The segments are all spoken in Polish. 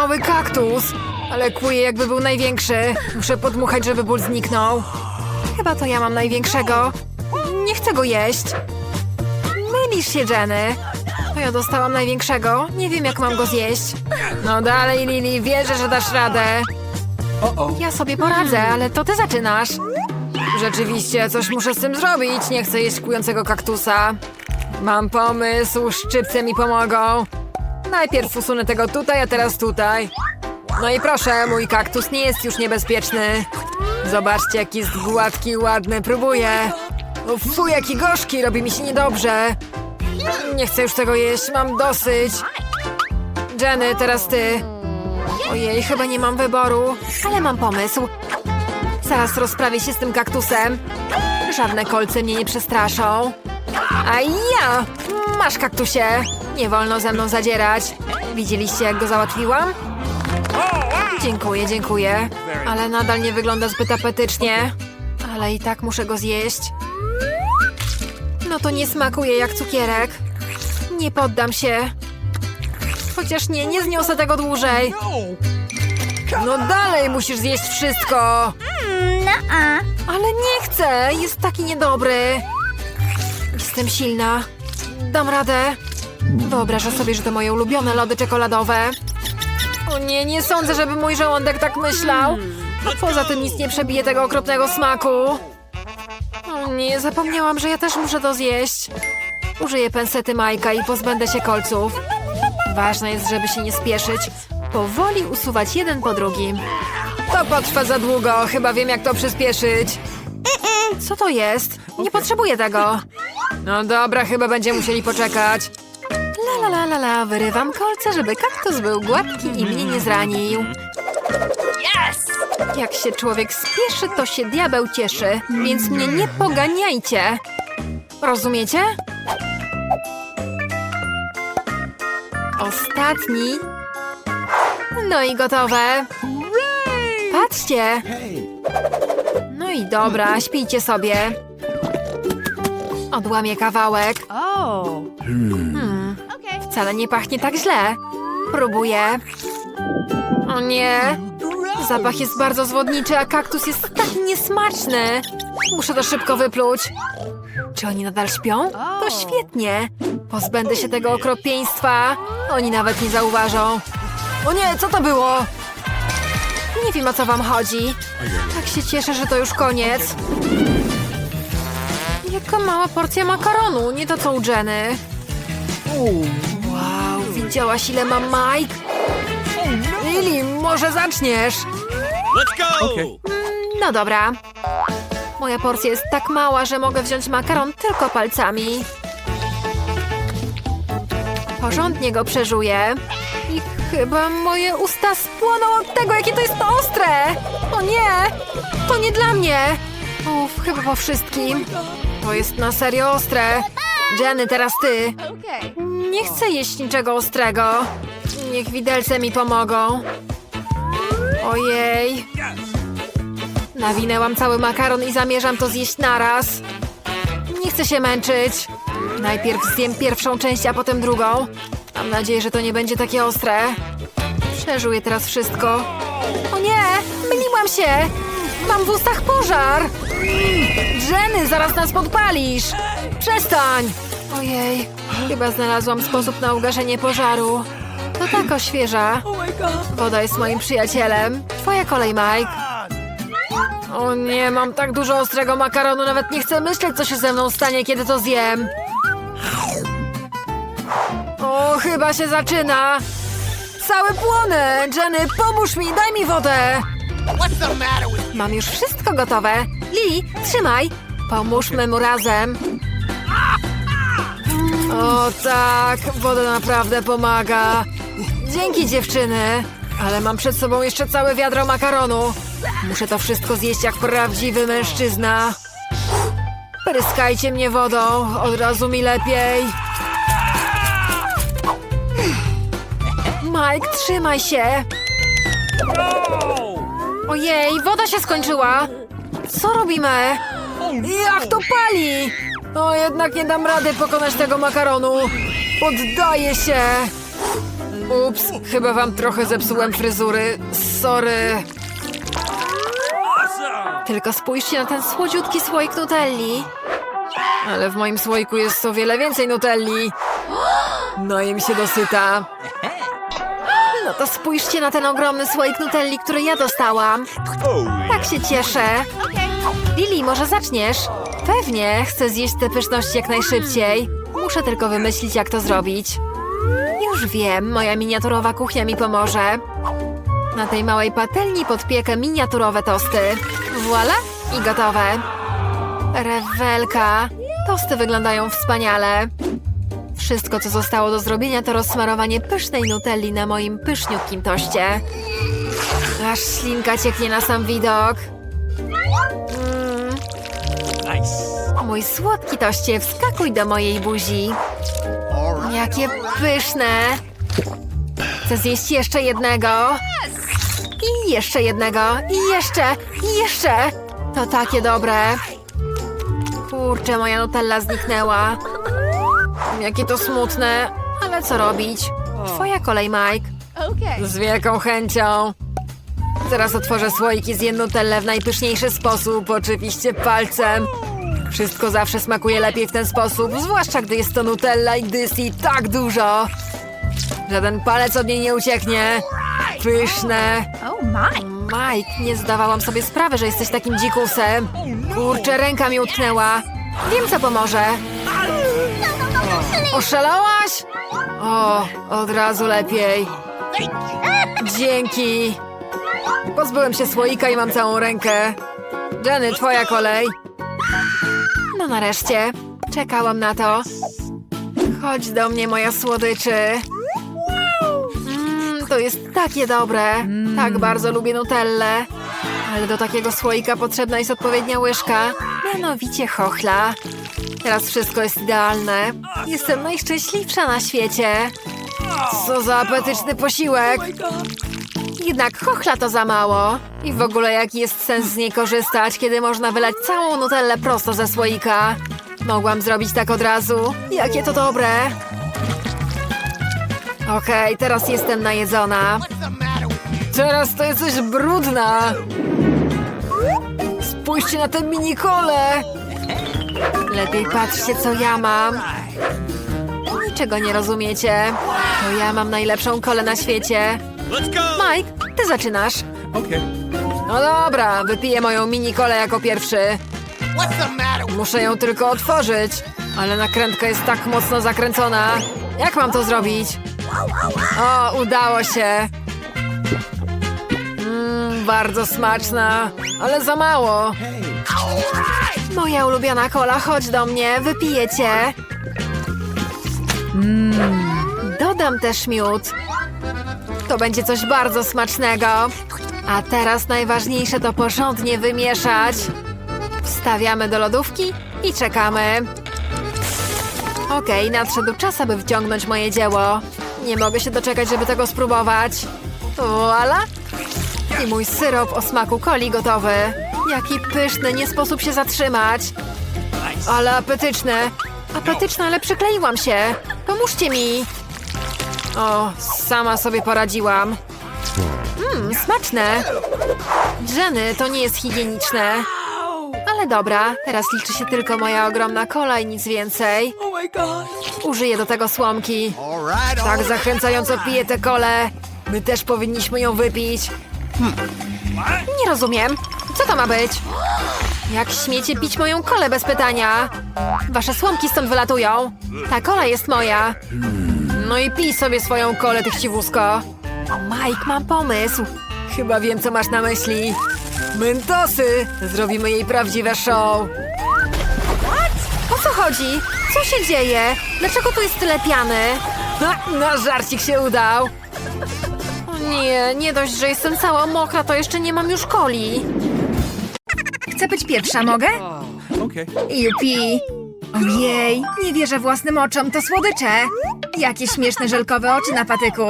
Mały kaktus, ale kłuje jakby był największy. Muszę podmuchać, żeby ból zniknął. Chyba to ja mam największego. Nie chcę go jeść. Mylisz się, Jenny. To ja dostałam największego. Nie wiem, jak mam go zjeść. No dalej, Lili, wierzę, że dasz radę. Ja sobie poradzę, ale to ty zaczynasz. Rzeczywiście, coś muszę z tym zrobić. Nie chcę jeść kłującego kaktusa. Mam pomysł, szczypce mi pomogą. Najpierw usunę tego tutaj, a teraz tutaj. No i proszę, mój kaktus nie jest już niebezpieczny. Zobaczcie, jaki jest gładki ładny. Próbuję. O, Fuj, jaki gorzki, robi mi się niedobrze. Nie chcę już tego jeść, mam dosyć. Jenny, teraz ty. Ojej, chyba nie mam wyboru, ale mam pomysł. Zaraz rozprawię się z tym kaktusem. Żadne kolce mnie nie przestraszą. A ja! Masz kaktusie! Nie wolno ze mną zadzierać. Widzieliście, jak go załatwiłam? Dziękuję, dziękuję. Ale nadal nie wygląda zbyt apetycznie. Ale i tak muszę go zjeść. No to nie smakuje jak cukierek. Nie poddam się. Chociaż nie, nie zniosę tego dłużej. No dalej musisz zjeść wszystko. Nuh-uh. Ale nie chcę, jest taki niedobry. Jestem silna. Dam radę. Wyobrażę sobie, że to moje ulubione lody czekoladowe. O nie, nie sądzę, żeby mój żołądek tak myślał. Poza tym nic nie przebije tego okropnego smaku. O nie, zapomniałam, że ja też muszę to zjeść. Użyję pensety Majka i pozbędę się kolców. Ważne jest, żeby się nie spieszyć. Powoli usuwać jeden po drugim. To potrwa za długo, chyba wiem jak to przyspieszyć. Co to jest? Nie potrzebuję tego. No dobra, chyba będziemy musieli poczekać. La la la la la, wyrywam kolce, żeby kaktus był gładki i mnie nie zranił. Jak się człowiek spieszy, to się diabeł cieszy, więc mnie nie poganiajcie. Rozumiecie? Ostatni. No i gotowe. Patrzcie. No i dobra, śpijcie sobie. Odłamię kawałek. Oh. Hmm, wcale nie pachnie tak źle. Próbuję. O nie. Zapach jest bardzo zwodniczy, a kaktus jest tak niesmaczny. Muszę to szybko wypluć. Czy oni nadal śpią? To świetnie. Pozbędę się tego okropieństwa. Oni nawet nie zauważą. O nie, co to było? Nie wiem, o co wam chodzi. Tak się cieszę, że to już koniec. Jaka mała porcja makaronu, nie to co u Jenny. Wow, widziałaś ile ma Mike? Lili, może zaczniesz? Let's go! No dobra. Moja porcja jest tak mała, że mogę wziąć makaron tylko palcami. Porządnie go przeżuję. I chyba moje usta spłoną od tego, jakie to jest ostre! O nie! To nie dla mnie! Uff, chyba po wszystkim. To jest na serio ostre. Jenny, teraz ty. Nie chcę jeść niczego ostrego. Niech widelce mi pomogą. Ojej. Nawinęłam cały makaron i zamierzam to zjeść naraz. Nie chcę się męczyć. Najpierw zjem pierwszą część, a potem drugą. Mam nadzieję, że to nie będzie takie ostre. Przeżuję teraz wszystko. O nie! Myliłam się! Mam w ustach pożar! Jenny, zaraz nas podpalisz! Przestań! Ojej, chyba znalazłam sposób na ugaszenie pożaru. To tak oświeża. Woda jest moim przyjacielem. Twoja kolej, Mike. O nie, mam tak dużo ostrego makaronu, nawet nie chcę myśleć, co się ze mną stanie, kiedy to zjem. O, chyba się zaczyna. Cały płonę! Jenny, pomóż mi, daj mi wodę! Mam już wszystko gotowe. Lili, trzymaj. Pomóżmy mu razem. O tak, woda naprawdę pomaga. Dzięki dziewczyny. Ale mam przed sobą jeszcze całe wiadro makaronu. Muszę to wszystko zjeść jak prawdziwy mężczyzna. Pryskajcie mnie wodą, od razu mi lepiej. Mike, trzymaj się. Ojej, woda się skończyła. Co robimy? Jak to pali? No jednak nie dam rady pokonać tego makaronu. Poddaję się. Ups, chyba wam trochę zepsułem fryzury. Sorry. Tylko spójrzcie na ten słodziutki słoik nutelli. Ale w moim słoiku jest o wiele więcej nutelli. No i mi się dosyta. No to spójrzcie na ten ogromny słoik nutelli, który ja dostałam. Tak się cieszę. Lili, może zaczniesz? Pewnie, chcę zjeść te pyszności jak najszybciej. Muszę tylko wymyślić, jak to zrobić. Już wiem, moja miniaturowa kuchnia mi pomoże. Na tej małej patelni podpiekę miniaturowe tosty. Voila i gotowe. Rewelka. Tosty wyglądają wspaniale. Wszystko, co zostało do zrobienia, to rozsmarowanie pysznej nutelli na moim pyszniutkim toście. Aż ślinka cieknie na sam widok. Mój słodki toście, wskakuj do mojej buzi. Jakie pyszne! Chcę zjeść jeszcze jednego. I jeszcze jednego. I jeszcze. I jeszcze. To takie dobre. Kurczę, moja nutella zniknęła. Jakie to smutne. Ale co robić? Twoja kolej, Mike. Z wielką chęcią. Teraz otworzę słoik i zjem nutellę w najpyszniejszy sposób, oczywiście palcem. Wszystko zawsze smakuje lepiej w ten sposób, zwłaszcza gdy jest to nutella i jej tak dużo. Żaden palec od niej nie ucieknie. Pyszne. Oh my. Mike, nie zdawałam sobie sprawy, że jesteś takim dzikusem. Kurczę, ręka mi utknęła. Wiem, co pomoże. Oszalałaś? O, od razu lepiej. Dzięki. Pozbyłem się słoika i mam całą rękę. Jenny, twoja kolej. No nareszcie. Czekałam na to. Chodź do mnie, moja słodyczy. Mmm, to jest takie dobre. Tak bardzo lubię nutellę. Ale do takiego słoika potrzebna jest odpowiednia łyżka. Mianowicie chochla. Teraz wszystko jest idealne. Jestem najszczęśliwsza na świecie. Co za apetyczny posiłek. Jednak chochla to za mało. I w ogóle jaki jest sens z niej korzystać, kiedy można wylać całą nutellę prosto ze słoika? Mogłam zrobić tak od razu. Jakie to dobre. Okej, teraz jestem najedzona. Teraz to jesteś brudna. Spójrzcie na tę minikole. Lepiej patrzcie, co ja mam. Niczego nie rozumiecie. To ja mam najlepszą kolę na świecie. Mike, ty zaczynasz. Okay. No dobra, wypiję moją mini kolę jako pierwszy. Muszę ją tylko otworzyć. Ale nakrętka jest tak mocno zakręcona. Jak mam to zrobić? O, udało się. Mmm, bardzo smaczna, ale za mało. Moja ulubiona kola, chodź do mnie, wypiję cię. Mmm, dodam też miód. To będzie coś bardzo smacznego. A teraz najważniejsze to porządnie wymieszać. Wstawiamy do lodówki i czekamy. Okej, nadszedł czas, aby wciągnąć moje dzieło. Nie mogę się doczekać, żeby tego spróbować. Voila! I mój syrop o smaku coli gotowy. Jaki pyszny, nie sposób się zatrzymać. Ale apetyczne. Apetyczne, ale przykleiłam się. Pomóżcie mi. O, sama sobie poradziłam. Mmm, smaczne. Jenny, to nie jest higieniczne. Ale dobra, teraz liczy się tylko moja ogromna kola i nic więcej. Użyję do tego słomki. Tak zachęcająco piję tę kolę. My też powinniśmy ją wypić. Nie rozumiem. Co to ma być? Jak śmiecie pić moją kolę bez pytania? Wasze słomki stąd wylatują. Ta kola jest moja. No i pij sobie swoją kolę, ty chciwusko. Mike, mam pomysł. Chyba wiem, co masz na myśli. Mentosy! Zrobimy jej prawdziwe show. O co chodzi? Co się dzieje? Dlaczego tu jest tyle piany? Ha, na żarcik się udał. O nie, nie dość, że jestem cała mokra, to jeszcze nie mam już coli. Chcę być pierwsza, mogę? Okay. Jupi! Ojej, nie wierzę własnym oczom, to słodycze! Jakie śmieszne żelkowe oczy na patyku!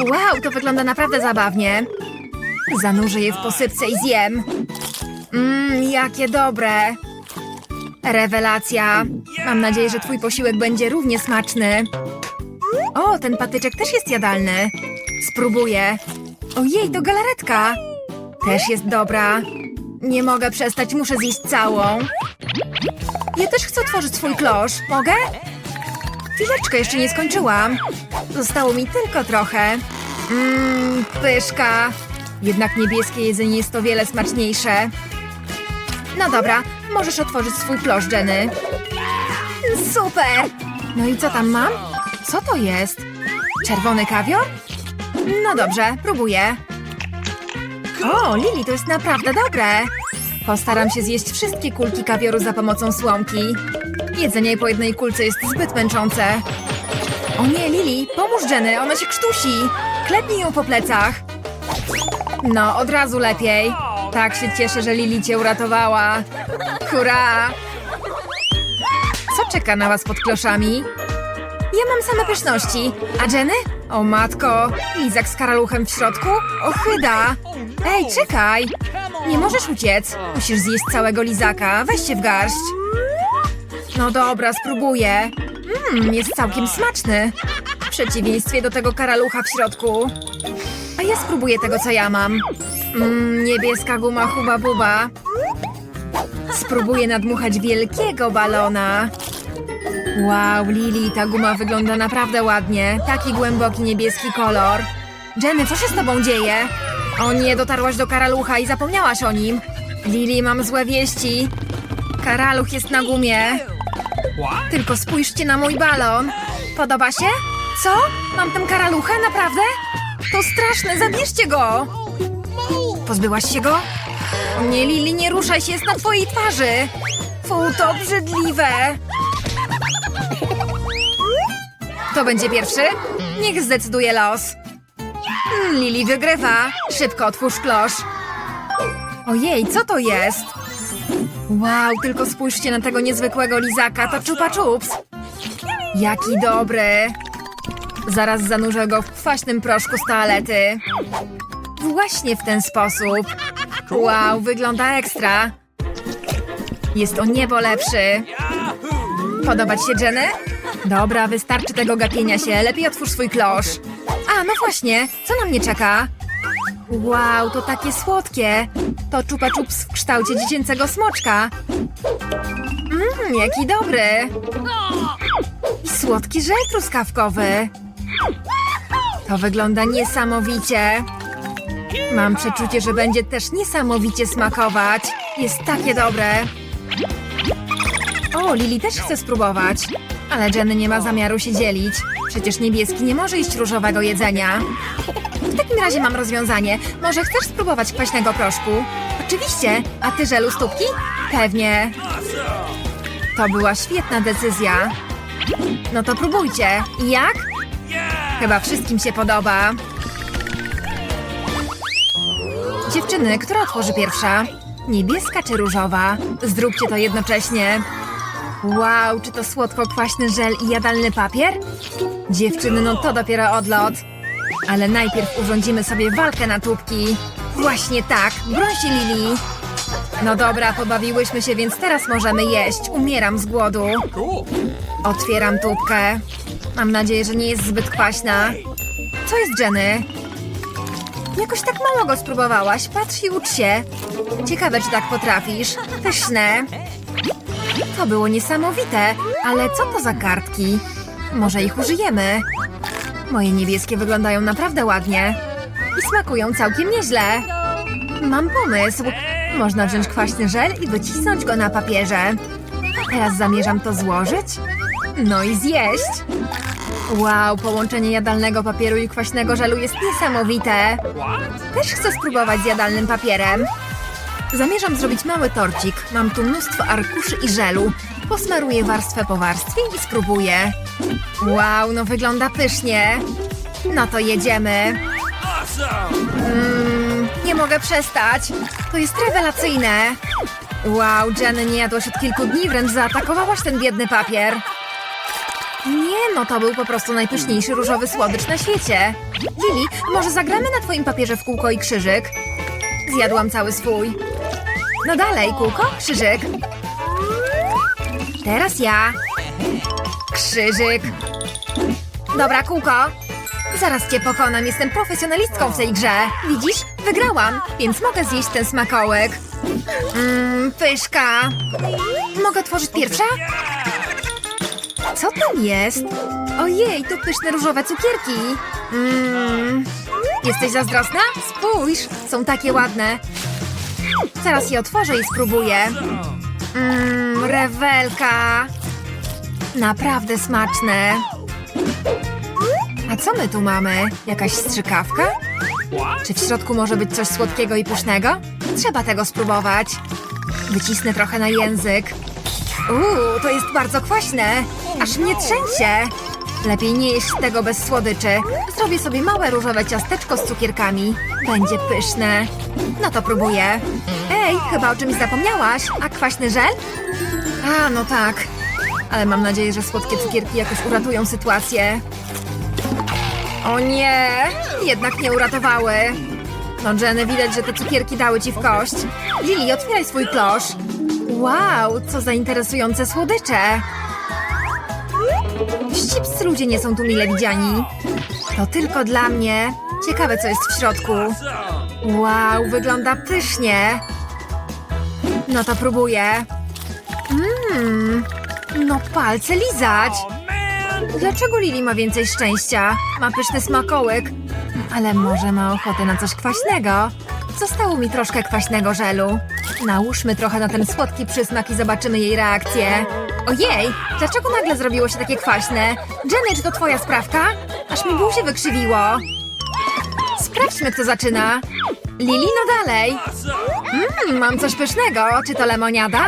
Wow, to wygląda naprawdę zabawnie. Zanurzę je w posypce i zjem. Mmm, jakie dobre. Rewelacja. Mam nadzieję, że twój posiłek będzie równie smaczny. O, ten patyczek też jest jadalny. Spróbuję. Ojej, to galaretka. Też jest dobra. Nie mogę przestać, muszę zjeść całą. Ja też chcę otworzyć swój klosz. Mogę? Chwileczkę, jeszcze nie skończyłam. Zostało mi tylko trochę. Mmm, pyszka. Jednak niebieskie jedzenie jest o wiele smaczniejsze. No dobra, możesz otworzyć swój klosz, Jenny. Super! No i co tam mam? Co to jest? Czerwony kawior? No dobrze, próbuję. O, Lili, to jest naprawdę dobre. Postaram się zjeść wszystkie kulki kawioru za pomocą słomki. Jedzenie po jednej kulce jest zbyt męczące. O nie, Lili, pomóż Jenny, ona się krztusi. Klepnij ją po plecach. No, od razu lepiej. Tak się cieszę, że Lili cię uratowała. Hurra! Co czeka na was pod kloszami? Ja mam same pyszności. A Jenny? O matko, lizak z karaluchem w środku? Ochyda! Ej, czekaj! Nie możesz uciec. Musisz zjeść całego lizaka. Weź się w garść. No dobra, spróbuję. Mmm, jest całkiem smaczny. W przeciwieństwie do tego karalucha w środku. A ja spróbuję tego, co ja mam. Mmm, niebieska guma huba buba. Spróbuję nadmuchać wielkiego balona. Wow, Lili, ta guma wygląda naprawdę ładnie. Taki głęboki niebieski kolor. Jenny, co się z tobą dzieje? O nie, dotarłaś do karalucha i zapomniałaś o nim. Lili, mam złe wieści. Karaluch jest na gumie. Tylko spójrzcie na mój balon. Podoba się? Co? Mam tam karalucha? Naprawdę? To straszne, zabierzcie go! Pozbyłaś się go? Nie, Lili, nie ruszaj się, jest na twojej twarzy! Fu, to obrzydliwe! Kto będzie pierwszy? Niech zdecyduje los. Mm, Lili wygrywa. Szybko otwórz klosz. Ojej, co to jest? Wow, tylko spójrzcie na tego niezwykłego lizaka, to Chupa Chups. Jaki dobry. Zaraz zanurzę go w kwaśnym proszku z toalety. Właśnie w ten sposób. Wow, wygląda ekstra. Jest o niebo lepszy. Podoba ci się, Jenny? Dobra, wystarczy tego gapienia się. Lepiej otwórz swój klosz. A, no właśnie. Co na mnie czeka? Wow, to takie słodkie. To Chupa Chups w kształcie dziecięcego smoczka. Mmm, jaki dobry. I słodki żel truskawkowy. To wygląda niesamowicie. Mam przeczucie, że będzie też niesamowicie smakować. Jest takie dobre. O, Lili też chce spróbować. Ale Jenny nie ma zamiaru się dzielić. Przecież niebieski nie może jeść różowego jedzenia. W takim razie mam rozwiązanie. Może chcesz spróbować kwaśnego proszku? Oczywiście. A ty żelu stópki? Pewnie. To była świetna decyzja. No to próbujcie. I jak? Chyba wszystkim się podoba. Dziewczyny, która otworzy pierwsza? Niebieska czy różowa? Zróbcie to jednocześnie. Wow, czy to słodko-kwaśny żel i jadalny papier? Dziewczyny, no to dopiero odlot. Ale najpierw urządzimy sobie walkę na tubki. Właśnie tak, broń się Lili. No dobra, pobawiłyśmy się, więc teraz możemy jeść. Umieram z głodu. Otwieram tubkę. Mam nadzieję, że nie jest zbyt kwaśna. Co jest Jenny? Jakoś tak mało go spróbowałaś. Patrz i ucz się. Ciekawe, czy tak potrafisz. Pyszne. To było niesamowite. Ale co to za kartki? Może ich użyjemy? Moje niebieskie wyglądają naprawdę ładnie. I smakują całkiem nieźle. Mam pomysł. Można wziąć kwaśny żel i wycisnąć go na papierze. Teraz zamierzam to złożyć. No i zjeść. Wow, połączenie jadalnego papieru i kwaśnego żelu jest niesamowite. Też chcę spróbować z jadalnym papierem. Zamierzam zrobić mały torcik. Mam tu mnóstwo arkuszy i żelu. Posmaruję warstwę po warstwie i spróbuję. Wow, no wygląda pysznie. No to jedziemy. Mmm, nie mogę przestać. To jest rewelacyjne. Wow, Jenny, nie jadłaś od kilku dni, wręcz zaatakowałaś ten biedny papier. Nie, no to był po prostu najpyszniejszy różowy słodycz na świecie. Lili, może zagramy na twoim papierze w kółko i krzyżyk? Zjadłam cały swój. No dalej, kółko, krzyżyk. Teraz ja. Krzyżyk. Dobra, kółko. Zaraz cię pokonam, jestem profesjonalistką w tej grze. Widzisz? Wygrałam, więc mogę zjeść ten smakołek. Mmm, pyszka. Mogę otworzyć pierwsza? Co tam jest? Ojej, to pyszne różowe cukierki. Mmm. Jesteś zazdrosna? Spójrz, są takie ładne. Zaraz je otworzę i spróbuję. Mmm, rewelka. Naprawdę smaczne. A co my tu mamy? Jakaś strzykawka? Czy w środku może być coś słodkiego i pysznego? Trzeba tego spróbować. Wycisnę trochę na język. Uuu, to jest bardzo kwaśne. Aż mnie trzęsie. Lepiej nie jeść tego bez słodyczy. Zrobię sobie małe różowe ciasteczko z cukierkami. Będzie pyszne. No to próbuję. Ej, chyba o czymś zapomniałaś. A kwaśny żel? A, no tak. Ale mam nadzieję, że słodkie cukierki jakoś uratują sytuację. O nie! Jednak nie uratowały. No Jenny, widać, że te cukierki dały ci w kość. Lili, otwieraj swój klosz. Wow, co za interesujące słodycze. Ścipscy ludzie nie są tu mile widziani. To tylko dla mnie. Ciekawe, co jest w środku. Wow, wygląda pysznie. No to próbuję. Mmm, no palce lizać. Dlaczego Lili ma więcej szczęścia? Ma pyszny smakołyk. Ale może ma ochotę na coś kwaśnego? Zostało mi troszkę kwaśnego żelu. Nałóżmy trochę na ten słodki przysmak i zobaczymy jej reakcję. Ojej, dlaczego nagle zrobiło się takie kwaśne? Jenny, czy to twoja sprawka? Aż mi buzię wykrzywiło. Sprawdźmy, kto zaczyna. Lili, no dalej. Mmm, mam coś pysznego. Czy to lemoniada?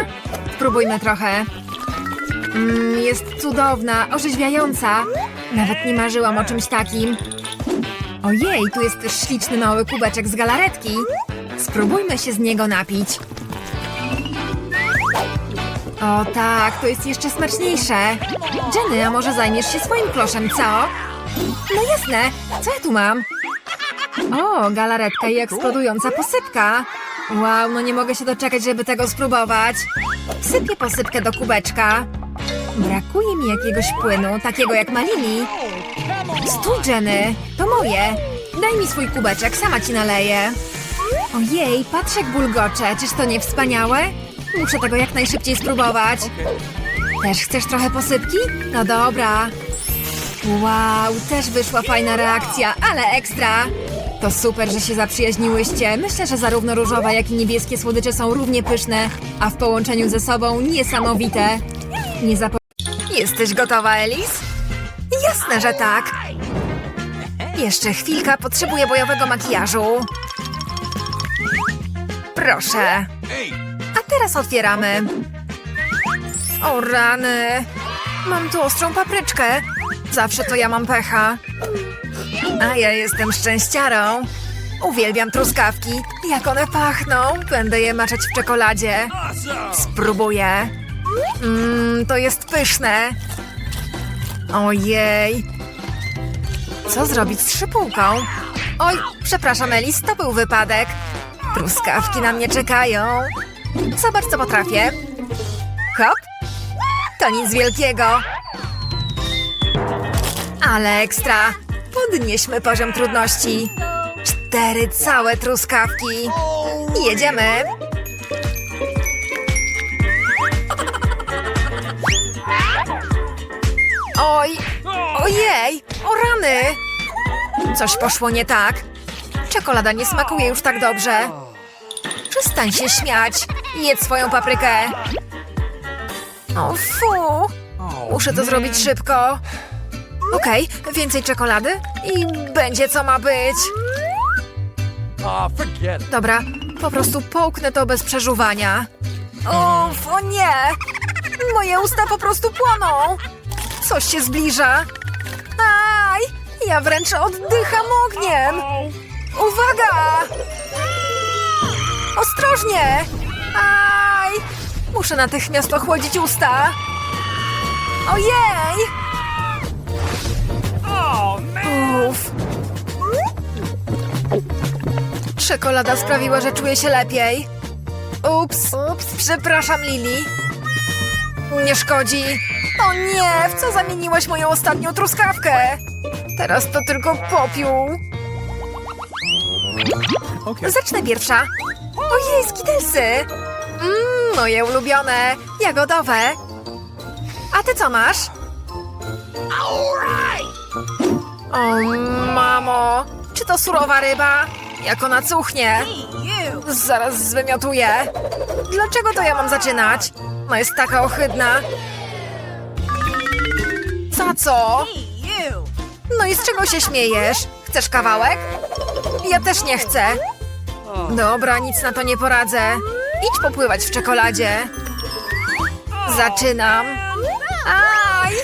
Spróbujmy trochę. Mmm, jest cudowna, orzeźwiająca. Nawet nie marzyłam o czymś takim. Ojej, tu jest też śliczny mały kubeczek z galaretki. Spróbujmy się z niego napić. O tak, to jest jeszcze smaczniejsze. Jenny, a może zajmiesz się swoim kloszem, co? No jasne, co ja tu mam? O, galaretka i eksplodująca posypka. Wow, no nie mogę się doczekać, żeby tego spróbować. Sypię posypkę do kubeczka. Brakuje mi jakiegoś płynu, takiego jak malini. Stój, Jenny, to moje. Daj mi swój kubeczek, sama ci naleję. Ojej, patrz jak bulgocze, czyż to nie wspaniałe? Muszę tego jak najszybciej spróbować. Też chcesz trochę posypki? No dobra. Wow, też wyszła fajna reakcja, ale ekstra. To super, że się zaprzyjaźniłyście. Myślę, że zarówno różowe, jak i niebieskie słodycze są równie pyszne, a w połączeniu ze sobą niesamowite. Nie zapo... Jesteś gotowa, Elis? Jasne, że tak. Jeszcze chwilka, potrzebuję bojowego makijażu. Proszę. Teraz otwieramy. O rany. Mam tu ostrą papryczkę. Zawsze to ja mam pecha. A ja jestem szczęściarą. Uwielbiam truskawki. Jak one pachną. Będę je maczać w czekoladzie. Spróbuję. Mmm, to jest pyszne. Ojej. Co zrobić z szypułką? Oj, przepraszam, Elis, to był wypadek. Truskawki na mnie czekają. Zobacz, co potrafię. Hop. To nic wielkiego. Ale ekstra. Podnieśmy poziom trudności. Cztery całe truskawki. Jedziemy. Oj, ojej, o rany! Coś poszło nie tak. Czekolada nie smakuje już tak dobrze. Przestań się śmiać. Jedz swoją paprykę. O fu! Muszę to zrobić szybko. Okej, więcej czekolady i będzie co ma być. Dobra, po prostu połknę to bez przeżuwania. Uff, o nie! Moje usta po prostu płoną! Coś się zbliża. Aj! Ja wręcz oddycham ogniem! Uwaga! Ostrożnie! Aj! Muszę natychmiast ochłodzić usta. Ojej! Uff. Czekolada sprawiła, że czuję się lepiej. Ups, ups, przepraszam, Lili. Nie szkodzi. O nie, w co zamieniłaś moją ostatnią truskawkę? Teraz to tylko popiół. Okay. Zacznę pierwsza. Ojej, skidelsy! Mmm, moje ulubione, jagodowe. A ty co masz? O, mamo, czy to surowa ryba? Jak ona cuchnie? Zaraz zwymiotuję. Dlaczego to ja mam zaczynać? No jest taka ohydna. Za co? No i z czego się śmiejesz? Chcesz kawałek? Ja też nie chcę. Dobra, nic na to nie poradzę. Idź popływać w czekoladzie. Zaczynam. Aj!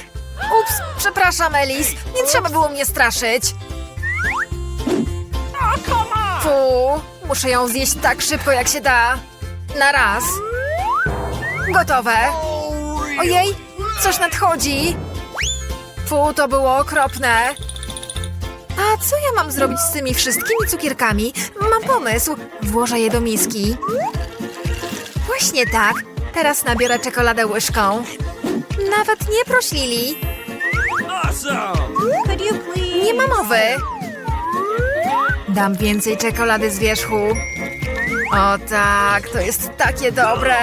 Ups, przepraszam, Elis. Nie trzeba było mnie straszyć. Fu, muszę ją zjeść tak szybko, jak się da. Na raz. Gotowe. Ojej, coś nadchodzi. Fu, to było okropne. A co ja mam zrobić z tymi wszystkimi cukierkami? Mam pomysł. Włożę je do miski. Właśnie tak. Teraz nabiorę czekoladę łyżką. Nawet nie proś Lili. Awesome! Could you please? Nie ma mowy. Dam więcej czekolady z wierzchu. O tak, to jest takie dobre.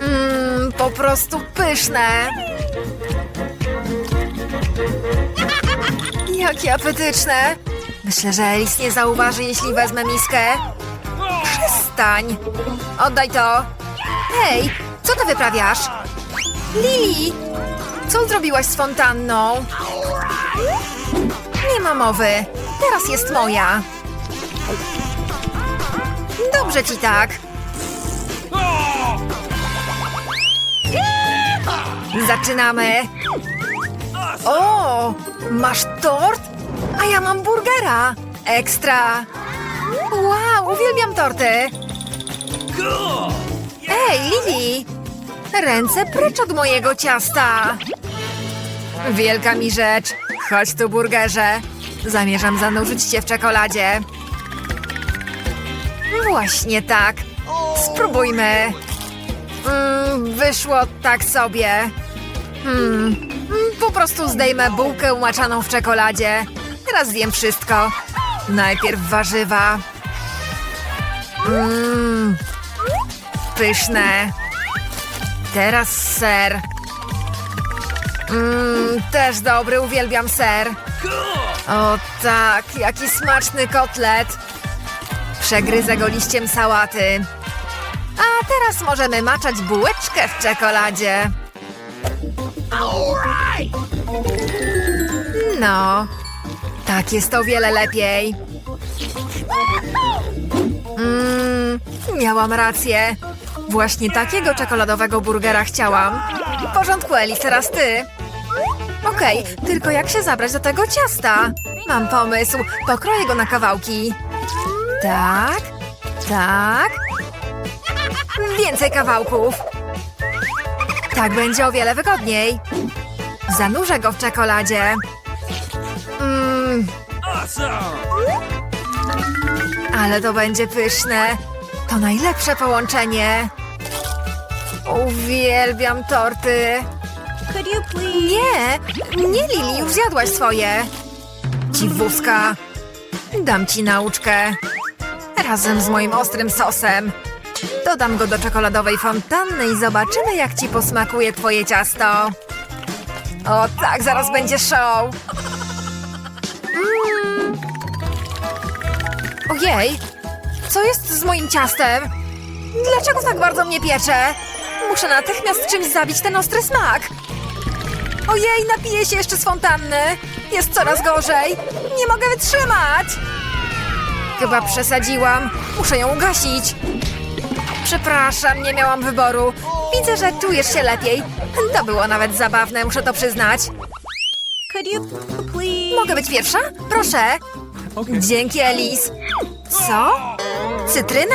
Mmm, po prostu pyszne. Jakie apetyczne. Myślę, że Elis nie zauważy, jeśli wezmę miskę. Przestań. Oddaj to. Hej, co ty wyprawiasz? Lili, co zrobiłaś z fontanną? Nie ma mowy. Teraz jest moja. Dobrze ci tak. Zaczynamy. O, masz tort? A ja mam burgera. Ekstra. Wow, uwielbiam torty. Ej, Lili! Ręce precz od mojego ciasta! Wielka mi rzecz. Chodź tu, burgerze. Zamierzam zanurzyć cię w czekoladzie. Właśnie tak. Spróbujmy. Mm, wyszło tak sobie. Hmm, mm, po prostu zdejmę bułkę umaczaną w czekoladzie. Teraz zjem wszystko. Najpierw warzywa. Mmm, pyszne. Teraz ser. Mmm, też dobry, uwielbiam ser. O tak, jaki smaczny kotlet. Przegryzę go liściem sałaty. A teraz możemy maczać bułeczkę w czekoladzie. No, tak jest o wiele lepiej. Mmm, miałam rację. Właśnie takiego czekoladowego burgera chciałam. W porządku, Eli, teraz ty. Okej, tylko jak się zabrać do tego ciasta? Mam pomysł. Pokroję go na kawałki. Tak, tak. Więcej kawałków. Tak będzie o wiele wygodniej. Zanurzę go w czekoladzie. Ale to będzie pyszne. To najlepsze połączenie. Uwielbiam torty. Could you please? Nie, nie Lili, już zjadłaś swoje. Dziwuska. Dam ci nauczkę. Razem z moim ostrym sosem. Dodam go do czekoladowej fontanny i zobaczymy, jak ci posmakuje twoje ciasto. O tak, zaraz będzie show. Mm. Ojej, co jest z moim ciastem? Dlaczego tak bardzo mnie piecze? Muszę natychmiast czymś zabić ten ostry smak. Ojej, napiję się jeszcze z fontanny. Jest coraz gorzej. Nie mogę wytrzymać. Chyba przesadziłam. Muszę ją ugasić. Przepraszam, nie miałam wyboru. Widzę, że czujesz się lepiej. To było nawet zabawne, muszę to przyznać. Mogę być pierwsza? Proszę. Dzięki, Elis. Co? Cytryna?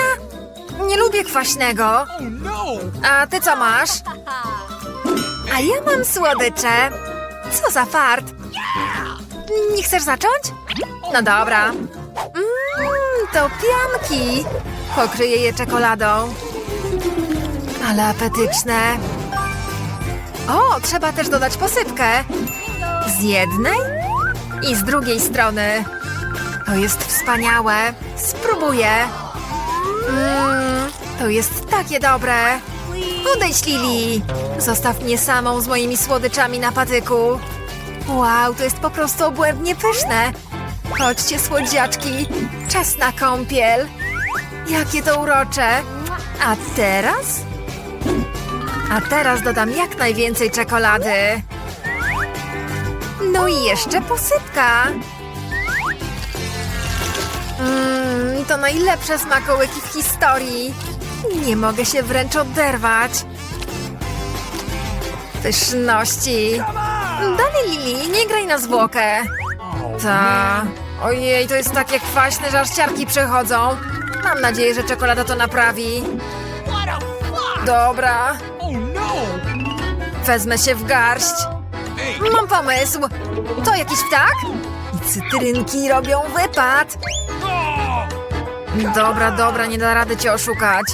Nie lubię kwaśnego. No! A ty co masz? A ja mam słodycze. Co za fart. Nie chcesz zacząć? No dobra. Mmm, to pianki. Pokryję je czekoladą. Ale apetyczne. O, trzeba też dodać posypkę. Z jednej i z drugiej strony. To jest wspaniałe. Spróbuję. Mmm, to jest takie dobre. Odejdź, Lili. Zostaw mnie samą z moimi słodyczami na patyku. Wow, to jest po prostu obłędnie pyszne. Chodźcie, słodziaczki. Czas na kąpiel. Jakie to urocze. A teraz? A teraz dodam jak najwięcej czekolady. No i jeszcze posypka. Mmm, to najlepsze smakołyki w historii. Nie mogę się wręcz oderwać. Pyszności. Dalej, Lili, nie graj na zwłokę. Ta. Ojej, to jest takie kwaśne, że aż ciarki przechodzą. Mam nadzieję, że czekolada to naprawi. Dobra, wezmę się w garść. Mam pomysł. To jakiś ptak? I cytrynki robią wypad. Dobra, dobra, nie da rady cię oszukać.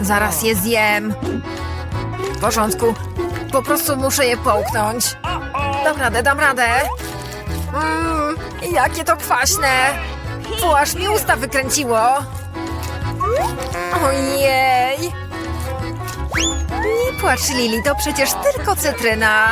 Zaraz je zjem. W porządku. Po prostu muszę je połknąć. Dam radę, dam radę. Mmm, jakie to kwaśne. Fu, aż mi usta wykręciło. Ojej. Nie płacz, Lili, to przecież tylko cytryna.